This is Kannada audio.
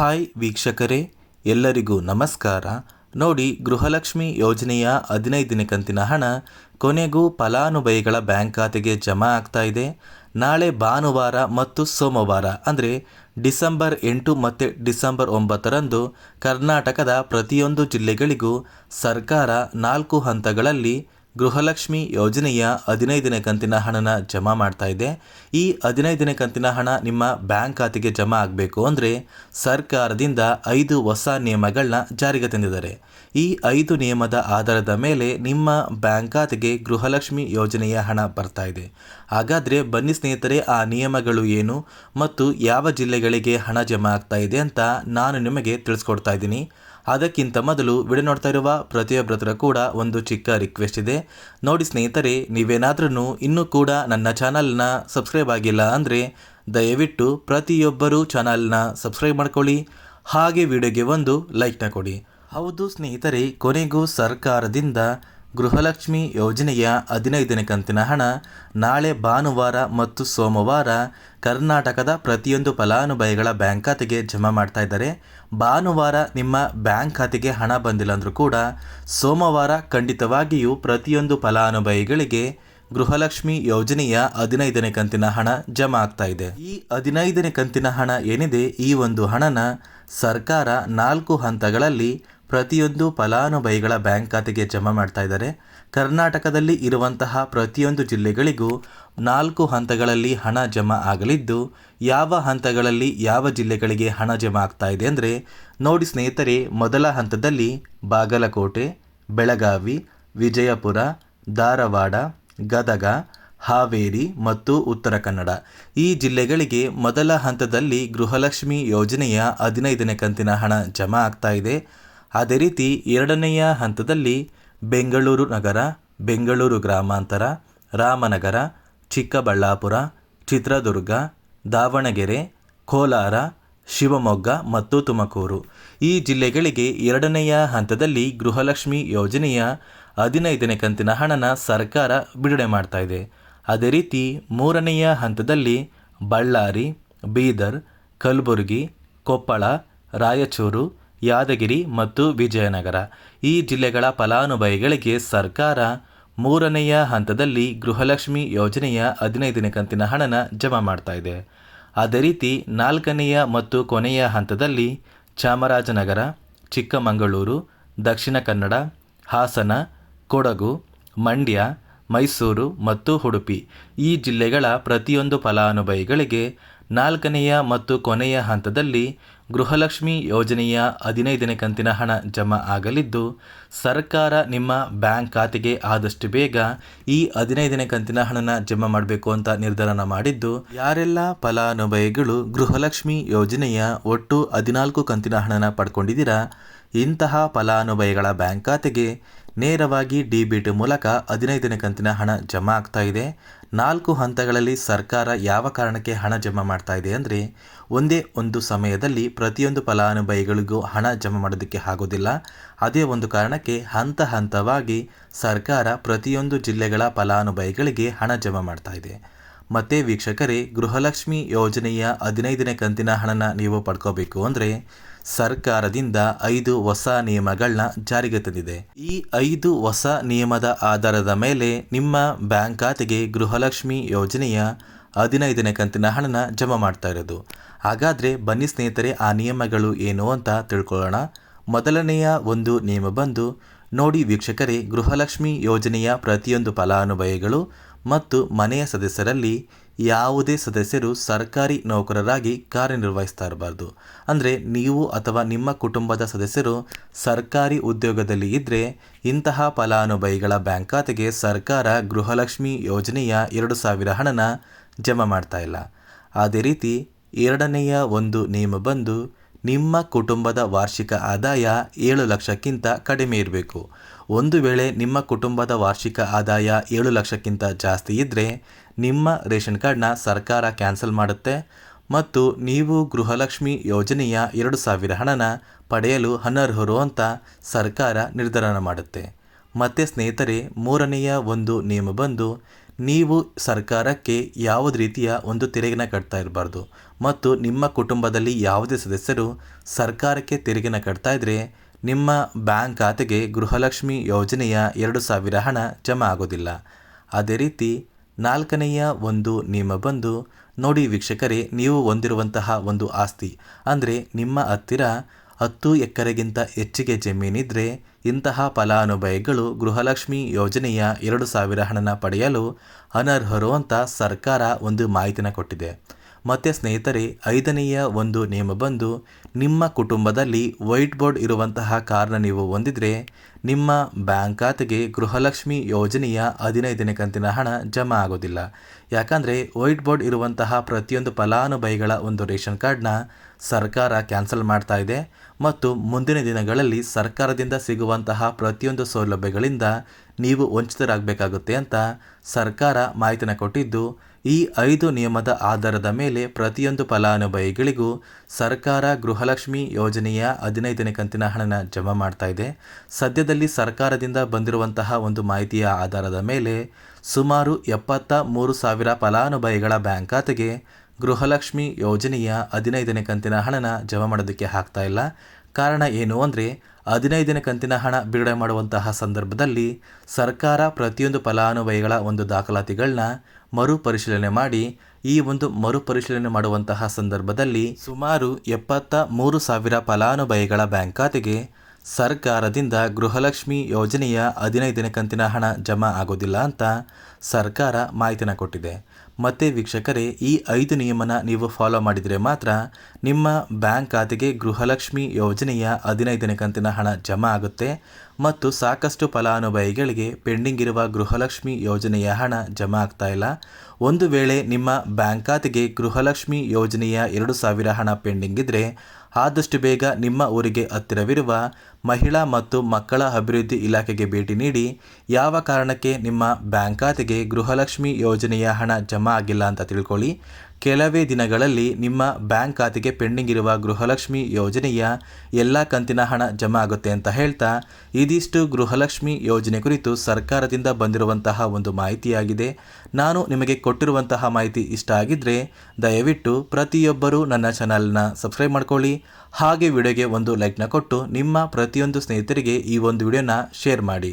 ಹಾಯ್ ವೀಕ್ಷಕರೇ, ಎಲ್ಲರಿಗೂ ನಮಸ್ಕಾರ. ನೋಡಿ, ಗೃಹಲಕ್ಷ್ಮಿ ಯೋಜನೆಯ ಹದಿನೈದನೇ ಕಂತಿನ ಹಣ ಕೊನೆಗೂ ಫಲಾನುಭವಿಗಳ ಬ್ಯಾಂಕ್ ಖಾತೆಗೆ ಜಮಾ ಆಗ್ತಾ ಇದೆ. ನಾಳೆ ಭಾನುವಾರ ಮತ್ತು ಸೋಮವಾರ, ಅಂದರೆ ಡಿಸೆಂಬರ್ ಎಂಟು ಮತ್ತು ಡಿಸೆಂಬರ್ ಒಂಬತ್ತರಂದು ಕರ್ನಾಟಕದ ಪ್ರತಿಯೊಂದು ಜಿಲ್ಲೆಗಳಿಗೂ ಸರ್ಕಾರ ನಾಲ್ಕು ಹಂತಗಳಲ್ಲಿ ಗೃಹಲಕ್ಷ್ಮಿ ಯೋಜನೆಯ ಹದಿನೈದನೇ ಕಂತಿನ ಹಣನ ಜಮಾ ಮಾಡ್ತಾ ಇದೆ. ಈ ಹದಿನೈದನೇ ಕಂತಿನ ಹಣ ನಿಮ್ಮ ಬ್ಯಾಂಕ್ ಖಾತೆಗೆ ಜಮಾ ಆಗಬೇಕು ಅಂದರೆ ಸರ್ಕಾರದಿಂದ ಐದು ಹೊಸ ನಿಯಮಗಳನ್ನ ಜಾರಿಗೆ ತಂದಿದ್ದಾರೆ. ಈ ಐದು ನಿಯಮದ ಆಧಾರದ ಮೇಲೆ ನಿಮ್ಮ ಬ್ಯಾಂಕ್ ಖಾತೆಗೆ ಗೃಹಲಕ್ಷ್ಮಿ ಯೋಜನೆಯ ಹಣ ಬರ್ತಾ ಇದೆ. ಹಾಗಾದರೆ ಬನ್ನಿ ಸ್ನೇಹಿತರೆ, ಆ ನಿಯಮಗಳು ಏನು ಮತ್ತು ಯಾವ ಜಿಲ್ಲೆಗಳಿಗೆ ಹಣ ಜಮಾ ಆಗ್ತಾ ಇದೆ ಅಂತ ನಾನು ನಿಮಗೆ ತಿಳಿಸ್ಕೊಡ್ತಾ ಇದ್ದೀನಿ. ಅದಕ್ಕಿಂತ ಮೊದಲು ವಿಡಿಯೋ ನೋಡ್ತಾ ಇರುವ ಪ್ರತಿಯೊಬ್ಬರ ಹತ್ರ ಕೂಡ ಒಂದು ಚಿಕ್ಕ ರಿಕ್ವೆಸ್ಟ್ ಇದೆ. ನೋಡಿ ಸ್ನೇಹಿತರೆ ನೀವೇನಾದ್ರೂ ಇನ್ನೂ ಕೂಡ ನನ್ನ ಚಾನಲ್ನ ಸಬ್ಸ್ಕ್ರೈಬ್ ಆಗಿಲ್ಲ ಅಂದರೆ ದಯವಿಟ್ಟು ಪ್ರತಿಯೊಬ್ಬರೂ ಚಾನಲ್ನ ಸಬ್ಸ್ಕ್ರೈಬ್ ಮಾಡ್ಕೊಳ್ಳಿ. ಹಾಗೆ ವಿಡಿಯೋಗೆ ಒಂದು ಲೈಕ್ನ ಕೊಡಿ. ಹೌದು ಸ್ನೇಹಿತರೆ, ಕೊನೆಗೂ ಸರ್ಕಾರದಿಂದ ಗೃಹಲಕ್ಷ್ಮಿ ಯೋಜನೆಯ ಹದಿನೈದನೇ ಕಂತಿನ ಹಣ ನಾಳೆ ಭಾನುವಾರ ಮತ್ತು ಸೋಮವಾರ ಕರ್ನಾಟಕದ ಪ್ರತಿಯೊಂದು ಫಲಾನುಭವಿಗಳ ಬ್ಯಾಂಕ್ ಖಾತೆಗೆ ಜಮಾ ಮಾಡ್ತಾ ಇದ್ದಾರೆ. ಭಾನುವಾರ ನಿಮ್ಮ ಬ್ಯಾಂಕ್ ಖಾತೆಗೆ ಹಣ ಬಂದಿಲ್ಲ ಅಂದರೂ ಕೂಡ ಸೋಮವಾರ ಖಂಡಿತವಾಗಿಯೂ ಪ್ರತಿಯೊಂದು ಫಲಾನುಭವಿಗಳಿಗೆ ಗೃಹಲಕ್ಷ್ಮಿ ಯೋಜನೆಯ ಹದಿನೈದನೇ ಕಂತಿನ ಹಣ ಜಮಾ ಆಗ್ತಾ ಇದೆ. ಈ ಹದಿನೈದನೇ ಕಂತಿನ ಹಣ ಏನಿದೆ? ಈ ಒಂದು ಹಣನ ಸರ್ಕಾರ ನಾಲ್ಕು ಹಂತಗಳಲ್ಲಿ ಪ್ರತಿಯೊಂದು ಫಲಾನುಭವಿಗಳ ಬ್ಯಾಂಕ್ ಖಾತೆಗೆ ಜಮಾ ಮಾಡ್ತಾ ಇದ್ದಾರೆ. ಕರ್ನಾಟಕದಲ್ಲಿ ಇರುವಂತಹ ಪ್ರತಿಯೊಂದು ಜಿಲ್ಲೆಗಳಿಗೂ ನಾಲ್ಕು ಹಂತಗಳಲ್ಲಿ ಹಣ ಜಮಾ ಆಗಲಿದ್ದು, ಯಾವ ಹಂತಗಳಲ್ಲಿ ಯಾವ ಜಿಲ್ಲೆಗಳಿಗೆ ಹಣ ಜಮಾ ಆಗ್ತಾ ಇದೆ ಅಂದರೆ, ನೋಡಿ ಸ್ನೇಹಿತರೆ, ಮೊದಲ ಹಂತದಲ್ಲಿ ಬಾಗಲಕೋಟೆ, ಬೆಳಗಾವಿ, ವಿಜಯಪುರ, ಧಾರವಾಡ, ಗದಗ, ಹಾವೇರಿ ಮತ್ತು ಉತ್ತರ ಕನ್ನಡ. ಈ ಜಿಲ್ಲೆಗಳಿಗೆ ಮೊದಲ ಹಂತದಲ್ಲಿ ಗೃಹಲಕ್ಷ್ಮಿ ಯೋಜನೆಯ ಹದಿನೈದನೇ ಕಂತಿನ ಹಣ ಜಮಾ ಆಗ್ತಾ ಇದೆ. ಅದೇ ರೀತಿ ಎರಡನೆಯ ಹಂತದಲ್ಲಿ ಬೆಂಗಳೂರು ನಗರ, ಬೆಂಗಳೂರು ಗ್ರಾಮಾಂತರ, ರಾಮನಗರ, ಚಿಕ್ಕಬಳ್ಳಾಪುರ, ಚಿತ್ರದುರ್ಗ, ದಾವಣಗೆರೆ, ಕೋಲಾರ, ಶಿವಮೊಗ್ಗ ಮತ್ತು ತುಮಕೂರು. ಈ ಜಿಲ್ಲೆಗಳಿಗೆ ಎರಡನೆಯ ಹಂತದಲ್ಲಿ ಗೃಹಲಕ್ಷ್ಮಿ ಯೋಜನೆಯ ಹದಿನೈದನೇ ಕಂತಿನ ಹಣನ ಸರ್ಕಾರ ಬಿಡುಗಡೆ ಮಾಡ್ತಾ ಇದೆ. ಅದೇ ರೀತಿ ಮೂರನೆಯ ಹಂತದಲ್ಲಿ ಬಳ್ಳಾರಿ, ಬೀದರ್, ಕಲಬುರಗಿ, ಕೊಪ್ಪಳ, ರಾಯಚೂರು ಯಾದಗಿರಿ ಮತ್ತು ವಿಜಯನಗರ. ಈ ಜಿಲ್ಲೆಗಳ ಫಲಾನುಭವಿಗಳಿಗೆ ಸರ್ಕಾರ ಮೂರನೆಯ ಹಂತದಲ್ಲಿ ಗೃಹಲಕ್ಷ್ಮಿ ಯೋಜನೆಯ ಹದಿನೈದನೇ ಕಂತಿನ ಹಣನ ಜಮಾ ಮಾಡ್ತಾ ಇದೆ. ಅದೇ ರೀತಿ ನಾಲ್ಕನೆಯ ಮತ್ತು ಕೊನೆಯ ಹಂತದಲ್ಲಿ ಚಾಮರಾಜನಗರ, ಚಿಕ್ಕಮಗಳೂರು, ದಕ್ಷಿಣ ಕನ್ನಡ, ಹಾಸನ, ಕೊಡಗು, ಮಂಡ್ಯ, ಮೈಸೂರು ಮತ್ತು ಉಡುಪಿ. ಈ ಜಿಲ್ಲೆಗಳ ಪ್ರತಿಯೊಂದು ಫಲಾನುಭವಿಗಳಿಗೆ ನಾಲ್ಕನೆಯ ಮತ್ತು ಕೊನೆಯ ಹಂತದಲ್ಲಿ ಗೃಹಲಕ್ಷ್ಮಿ ಯೋಜನೆಯ ಹದಿನೈದನೇ ಕಂತಿನ ಹಣ ಜಮಾ ಆಗಲಿದ್ದು, ಸರ್ಕಾರ ನಿಮ್ಮ ಬ್ಯಾಂಕ್ ಖಾತೆಗೆ ಆದಷ್ಟು ಬೇಗ ಈ ಹದಿನೈದನೇ ಕಂತಿನ ಹಣನ ಜಮಾ ಮಾಡಬೇಕು ಅಂತ ನಿರ್ಧಾರನ ಮಾಡಿದ್ದು, ಯಾರೆಲ್ಲ ಫಲಾನುಭವಿಗಳು ಗೃಹಲಕ್ಷ್ಮಿ ಯೋಜನೆಯ ಒಟ್ಟು ಹದಿನಾಲ್ಕು ಕಂತಿನ ಹಣನ ಪಡ್ಕೊಂಡಿದ್ದೀರಾ ಇಂತಹ ಫಲಾನುಭವಿಗಳ ಬ್ಯಾಂಕ್ ಖಾತೆಗೆ ನೇರವಾಗಿ ಡಿ ಬಿ ಟಿ ಮೂಲಕ ಹದಿನೈದನೇ ಕಂತಿನ ಹಣ ಜಮಾ ಆಗ್ತಾ ಇದೆ. ನಾಲ್ಕು ಹಂತಗಳಲ್ಲಿ ಸರ್ಕಾರ ಯಾವ ಕಾರಣಕ್ಕೆ ಹಣ ಜಮಾ ಮಾಡ್ತಾ ಇದೆ ಅಂದರೆ, ಒಂದೇ ಒಂದು ಸಮಯದಲ್ಲಿ ಪ್ರತಿಯೊಂದು ಫಲಾನುಭವಿಗಳಿಗೂ ಹಣ ಜಮಾ ಮಾಡೋದಕ್ಕೆ ಆಗೋದಿಲ್ಲ. ಅದೇ ಒಂದು ಕಾರಣಕ್ಕೆ ಹಂತ ಹಂತವಾಗಿ ಸರ್ಕಾರ ಪ್ರತಿಯೊಂದು ಜಿಲ್ಲೆಗಳ ಫಲಾನುಭವಿಗಳಿಗೆ ಹಣ ಜಮಾ ಮಾಡ್ತಾ ಇದೆ. ಮತ್ತು ವೀಕ್ಷಕರೇ, ಗೃಹಲಕ್ಷ್ಮಿ ಯೋಜನೆಯ ಹದಿನೈದನೇ ಕಂತಿನ ಹಣನ ನೀವು ಪಡ್ಕೋಬೇಕು ಅಂದರೆ ಸರ್ಕಾರದಿಂದ ಐದು ಹೊಸ ನಿಯಮಗಳನ್ನ ಜಾರಿಗೆ ತಂದಿದೆ. ಈ ಐದು ಹೊಸ ನಿಯಮದ ಆಧಾರದ ಮೇಲೆ ನಿಮ್ಮ ಬ್ಯಾಂಕ್ ಖಾತೆಗೆ ಗೃಹಲಕ್ಷ್ಮಿ ಯೋಜನೆಯ ಹದಿನೈದನೇ ಕಂತಿನ ಹಣನ ಜಮಾ ಮಾಡ್ತಾ ಇರೋದು. ಹಾಗಾದರೆ ಬನ್ನಿ ಸ್ನೇಹಿತರೆ, ಆ ನಿಯಮಗಳು ಏನು ಅಂತ ತಿಳ್ಕೊಳ್ಳೋಣ. ಮೊದಲನೆಯ ಒಂದು ನಿಯಮ ಬಂದು, ನೋಡಿ ವೀಕ್ಷಕರೇ, ಗೃಹಲಕ್ಷ್ಮಿ ಯೋಜನೆಯ ಪ್ರತಿಯೊಂದು ಫಲಾನುಭವಿಗಳು ಮತ್ತು ಮನೆಯ ಸದಸ್ಯರಲ್ಲಿ ಯಾವುದೇ ಸದಸ್ಯರು ಸರ್ಕಾರಿ ನೌಕರರಾಗಿ ಕಾರ್ಯನಿರ್ವಹಿಸ್ತಾ ಇರಬಾರ್ದು ಅಂದರೆ ನೀವು ಅಥವಾ ನಿಮ್ಮ ಕುಟುಂಬದ ಸದಸ್ಯರು ಸರ್ಕಾರಿ ಉದ್ಯೋಗದಲ್ಲಿ ಇದ್ದರೆ ಇಂತಹ ಫಲಾನುಭವಿಗಳ ಬ್ಯಾಂಕ್ ಖಾತೆಗೆ ಸರ್ಕಾರ ಗೃಹಲಕ್ಷ್ಮಿ ಯೋಜನೆಯ ಎರಡು ಸಾವಿರ ಹಣನ ಜಮಾ ಮಾಡ್ತಾ ಇಲ್ಲ. ಅದೇ ರೀತಿ ಎರಡನೆಯ ಒಂದು ನಿಯಮ ಬಂದು ನಿಮ್ಮ ಕುಟುಂಬದ ವಾರ್ಷಿಕ ಆದಾಯ ಏಳು ಲಕ್ಷಕ್ಕಿಂತ ಕಡಿಮೆ ಇರಬೇಕು. ಒಂದು ವೇಳೆ ನಿಮ್ಮ ಕುಟುಂಬದ ವಾರ್ಷಿಕ ಆದಾಯ ಏಳು ಲಕ್ಷಕ್ಕಿಂತ ಜಾಸ್ತಿ ಇದ್ದರೆ ನಿಮ್ಮ ರೇಷನ್ ಕಾರ್ಡ್ನ ಸರ್ಕಾರ ಕ್ಯಾನ್ಸಲ್ ಮಾಡುತ್ತೆ ಮತ್ತು ನೀವು ಗೃಹಲಕ್ಷ್ಮಿ ಯೋಜನೆಯ ಎರಡು ಸಾವಿರ ಹಣನ ಪಡೆಯಲು ಅನರ್ಹರು ಅಂತ ಸರ್ಕಾರ ನಿರ್ಧಾರ ಮಾಡುತ್ತೆ. ಮತ್ತು ಸ್ನೇಹಿತರೆ, ಮೂರನೆಯ ಒಂದು ನಿಯಮ ಬಂದು ನೀವು ಸರ್ಕಾರಕ್ಕೆ ಯಾವುದು ರೀತಿಯ ಒಂದು ತೆರಿಗೆನ ಕಟ್ತಾ ಇರಬಾರ್ದು ಮತ್ತು ನಿಮ್ಮ ಕುಟುಂಬದಲ್ಲಿ ಯಾವುದೇ ಸದಸ್ಯರು ಸರ್ಕಾರಕ್ಕೆ ತೆರಿಗೆನ ಕಟ್ತಾ ಇದ್ದರೆ ನಿಮ್ಮ ಬ್ಯಾಂಕ್ ಖಾತೆಗೆ ಗೃಹಲಕ್ಷ್ಮಿ ಯೋಜನೆಯ ಎರಡು ಸಾವಿರ ಹಣ ಜಮಾ ಆಗೋದಿಲ್ಲ. ಅದೇ ರೀತಿ ನಾಲ್ಕನೆಯ ಒಂದು ನಿಯಮ ಬಂದು, ನೋಡಿ ವೀಕ್ಷಕರೇ, ನೀವು ಹೊಂದಿರುವಂತಹ ಒಂದು ಆಸ್ತಿ, ಅಂದರೆ ನಿಮ್ಮ ಹತ್ತಿರ ಹತ್ತು ಎಕರೆಗಿಂತ ಹೆಚ್ಚಿಗೆ ಜಮೀನಿದ್ರೆ, ಇಂತಹ ಫಲಾನುಭವಿಗಳು ಗೃಹಲಕ್ಷ್ಮಿ ಯೋಜನೆಯ ಎರಡು ಸಾವಿರ ಹಣನ ಪಡೆಯಲು ಅನರ್ಹರು ಅಂತ ಸರ್ಕಾರ ಒಂದು ಮಾಹಿತಿನ ಕೊಟ್ಟಿದೆ. ಮತ್ತು ಸ್ನೇಹಿತರೆ, ಐದನೆಯ ಒಂದು ನಿಯಮ ಬಂದು, ನಿಮ್ಮ ಕುಟುಂಬದಲ್ಲಿ ವೈಟ್ ಬೋರ್ಡ್ ಇರುವಂತಹ ಕಾರ್ನ ನೀವು ಹೊಂದಿದರೆ, ನಿಮ್ಮ ಬ್ಯಾಂಕ್ ಖಾತೆಗೆ ಗೃಹಲಕ್ಷ್ಮಿ ಯೋಜನೆಯ ಹದಿನೈದನೇ ಕಂತಿನ ಹಣ ಜಮಾ ಆಗೋದಿಲ್ಲ. ಯಾಕಂದರೆ, ವೈಟ್ ಬೋರ್ಡ್ ಇರುವಂತಹ ಪ್ರತಿಯೊಂದು ಫಲಾನುಭವಿಗಳ ಒಂದು ರೇಷನ್ ಕಾರ್ಡ್ನ ಸರ್ಕಾರ ಕ್ಯಾನ್ಸಲ್ ಮಾಡ್ತಾ ಇದೆ ಮತ್ತು ಮುಂದಿನ ದಿನಗಳಲ್ಲಿ ಸರ್ಕಾರದಿಂದ ಸಿಗುವಂತಹ ಪ್ರತಿಯೊಂದು ಸೌಲಭ್ಯಗಳಿಂದ ನೀವು ವಂಚಿತರಾಗಬೇಕಾಗುತ್ತೆ ಅಂತ ಸರ್ಕಾರ ಮಾಹಿತಿನ ಕೊಟ್ಟಿದ್ದು ಈ ಐದು ನಿಯಮದ ಆಧಾರದ ಮೇಲೆ ಪ್ರತಿಯೊಂದು ಫಲಾನುಭವಿಗಳಿಗೂ ಸರ್ಕಾರ ಗೃಹಲಕ್ಷ್ಮಿ ಯೋಜನೆಯ ಹದಿನೈದನೇ ಕಂತಿನ ಹಣನ ಜಮಾ ಮಾಡ್ತಾ ಇದೆ. ಸದ್ಯದಲ್ಲಿ ಸರ್ಕಾರದಿಂದ ಬಂದಿರುವಂತಹ ಒಂದು ಮಾಹಿತಿಯ ಆಧಾರದ ಮೇಲೆ ಸುಮಾರು ಎಪ್ಪತ್ತ ಮೂರು ಸಾವಿರ ಫಲಾನುಭವಿಗಳ ಬ್ಯಾಂಕ್ ಖಾತೆಗೆ ಗೃಹಲಕ್ಷ್ಮಿ ಯೋಜನೆಯ ಹದಿನೈದನೇ ಕಂತಿನ ಹಣನ ಜಮಾ ಮಾಡೋದಕ್ಕೆ ಹಾಕ್ತಾ ಇಲ್ಲ. ಕಾರಣ ಏನು ಅಂದರೆ ಹದಿನೈದನೇ ಕಂತಿನ ಹಣ ಬಿಡುಗಡೆ ಮಾಡುವಂತಹ ಸಂದರ್ಭದಲ್ಲಿ ಸರ್ಕಾರ ಪ್ರತಿಯೊಂದು ಫಲಾನುಭವಿಗಳ ಒಂದು ದಾಖಲಾತಿಗಳನ್ನ ಮರುಪರಿಶೀಲನೆ ಮಾಡಿ ಈ ಒಂದು ಮರುಪರಿಶೀಲನೆ ಮಾಡುವಂತಹ ಸಂದರ್ಭದಲ್ಲಿ ಸುಮಾರು ಎಪ್ಪತ್ತ ಮೂರು ಸಾವಿರ ಫಲಾನುಭವಿಗಳ ಬ್ಯಾಂಕ್ ಖಾತೆಗೆ ಸರ್ಕಾರದಿಂದ ಗೃಹಲಕ್ಷ್ಮಿ ಯೋಜನೆಯ ಹದಿನೈದನೇ ಕಂತಿನ ಹಣ ಜಮಾ ಆಗೋದಿಲ್ಲ ಅಂತ ಸರ್ಕಾರ ಮಾಹಿತಿನ ಕೊಟ್ಟಿದೆ. ಮತ್ತೆ ವೀಕ್ಷಕರೇ, ಈ ಐದು ನಿಯಮನ ನೀವು ಫಾಲೋ ಮಾಡಿದರೆ ಮಾತ್ರ ನಿಮ್ಮ ಬ್ಯಾಂಕ್ ಖಾತೆಗೆ ಗೃಹಲಕ್ಷ್ಮಿ ಯೋಜನೆಯ ಹದಿನೈದನೇ ಕಂತಿನ ಹಣ ಜಮಾ ಆಗುತ್ತೆ ಮತ್ತು ಸಾಕಷ್ಟು ಫಲಾನುಭವಿಗಳಿಗೆ ಪೆಂಡಿಂಗ್ ಇರುವ ಗೃಹಲಕ್ಷ್ಮಿ ಯೋಜನೆಯ ಹಣ ಜಮಾ ಆಗ್ತಾ ಇಲ್ಲ. ಒಂದು ವೇಳೆ ನಿಮ್ಮ ಬ್ಯಾಂಕ್ ಖಾತೆಗೆ ಗೃಹಲಕ್ಷ್ಮಿ ಯೋಜನೆಯ ಎರಡು ಸಾವಿರ ಹಣ ಪೆಂಡಿಂಗ್ ಇದ್ದರೆ ಆದಷ್ಟು ಬೇಗ ನಿಮ್ಮ ಊರಿಗೆ ಹತ್ತಿರವಿರುವ ಮಹಿಳಾ ಮತ್ತು ಮಕ್ಕಳ ಅಭಿವೃದ್ಧಿ ಇಲಾಖೆಗೆ ಭೇಟಿ ನೀಡಿ, ಯಾವ ಕಾರಣಕ್ಕೆ ನಿಮ್ಮ ಬ್ಯಾಂಕ್ ಖಾತೆಗೆ ಗೃಹಲಕ್ಷ್ಮಿ ಯೋಜನೆಯ ಹಣ ಜಮಾ ಆಗಿಲ್ಲ ಅಂತ ತಿಳ್ಕೊಳ್ಳಿ. ಕೆಲವೇ ದಿನಗಳಲ್ಲಿ ನಿಮ್ಮ ಬ್ಯಾಂಕ್ ಖಾತೆಗೆ ಪೆಂಡಿಂಗ್ ಇರುವ ಗೃಹಲಕ್ಷ್ಮಿ ಯೋಜನೆಯ ಎಲ್ಲ ಕಂತಿನ ಹಣ ಜಮಾ ಆಗುತ್ತೆ ಅಂತ ಹೇಳ್ತಾ, ಇದಿಷ್ಟು ಗೃಹಲಕ್ಷ್ಮಿ ಯೋಜನೆ ಕುರಿತು ಸರ್ಕಾರದಿಂದ ಬಂದಿರುವಂತಹ ಒಂದು ಮಾಹಿತಿಯಾಗಿದೆ. ನಾನು ನಿಮಗೆ ಕೊಟ್ಟಿರುವಂತಹ ಮಾಹಿತಿ ಇಷ್ಟ ಆಗಿದ್ದರೆ ದಯವಿಟ್ಟು ಪ್ರತಿಯೊಬ್ಬರೂ ನನ್ನ ಚಾನಲ್ನ ಸಬ್ಸ್ಕ್ರೈಬ್ ಮಾಡ್ಕೊಳ್ಳಿ. ಹಾಗೆ ವಿಡಿಯೋಗೆ ಒಂದು ಲೈಕ್ನ ಕೊಟ್ಟು ನಿಮ್ಮ ಪ್ರತಿಯೊಂದು ಸ್ನೇಹಿತರಿಗೆ ಈ ಒಂದು ವಿಡಿಯೋನ ಶೇರ್ ಮಾಡಿ.